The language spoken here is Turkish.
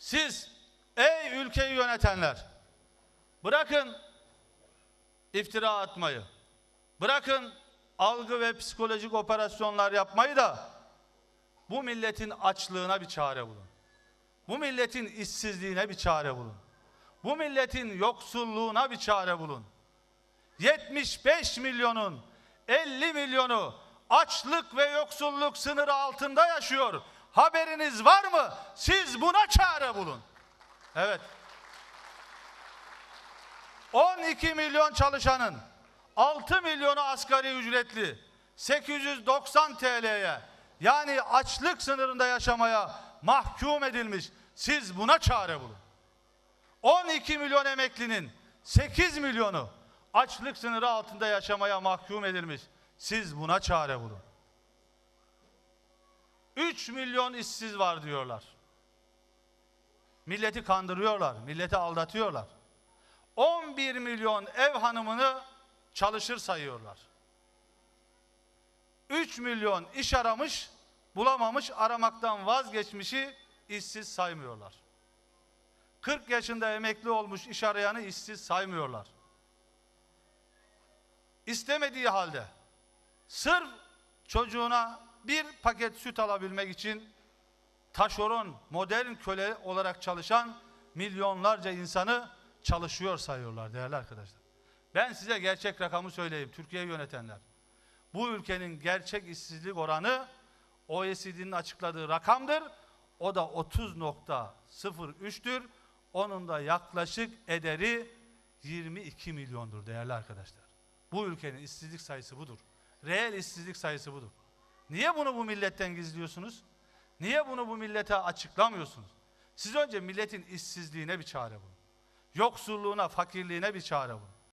Siz ey ülkeyi yönetenler bırakın iftira atmayı. Bırakın algı ve psikolojik operasyonlar yapmayı da bu milletin açlığına bir çare bulun. Bu milletin işsizliğine bir çare bulun. Bu milletin yoksulluğuna bir çare bulun. 75 milyonun 50 milyonu açlık ve yoksulluk sınırı altında yaşıyor. Haberiniz var mı? Siz buna çare bulun. Evet. 12 milyon çalışanın 6 milyonu asgari ücretli 890 TL'ye yani açlık sınırında yaşamaya mahkum edilmiş. Siz buna çare bulun. 12 milyon emeklinin 8 milyonu açlık sınırı altında yaşamaya mahkum edilmiş. Siz buna çare bulun. 3 milyon işsiz var diyorlar. Milleti kandırıyorlar, milleti aldatıyorlar. 11 milyon ev hanımını çalışır sayıyorlar. 3 milyon iş aramış, bulamamış, aramaktan vazgeçmişi işsiz saymıyorlar. 40 yaşında emekli olmuş iş arayanı işsiz saymıyorlar. İstemediği halde sırf çocuğuna bir paket süt alabilmek için taşeron, modern köle olarak çalışan milyonlarca insanı çalışıyor sayıyorlar değerli arkadaşlar. Ben size gerçek rakamı söyleyeyim Türkiye'yi yönetenler. Bu ülkenin gerçek işsizlik oranı OECD'nin açıkladığı rakamdır. O da 30.03'tür. Onun da yaklaşık ederi 22 milyondur değerli arkadaşlar. Bu ülkenin işsizlik sayısı budur. Reel işsizlik sayısı budur. Niye bunu bu milletten gizliyorsunuz? Niye bunu bu millete açıklamıyorsunuz? Siz önce milletin işsizliğine bir çare bulun. Yoksulluğuna, fakirliğine bir çare bulun.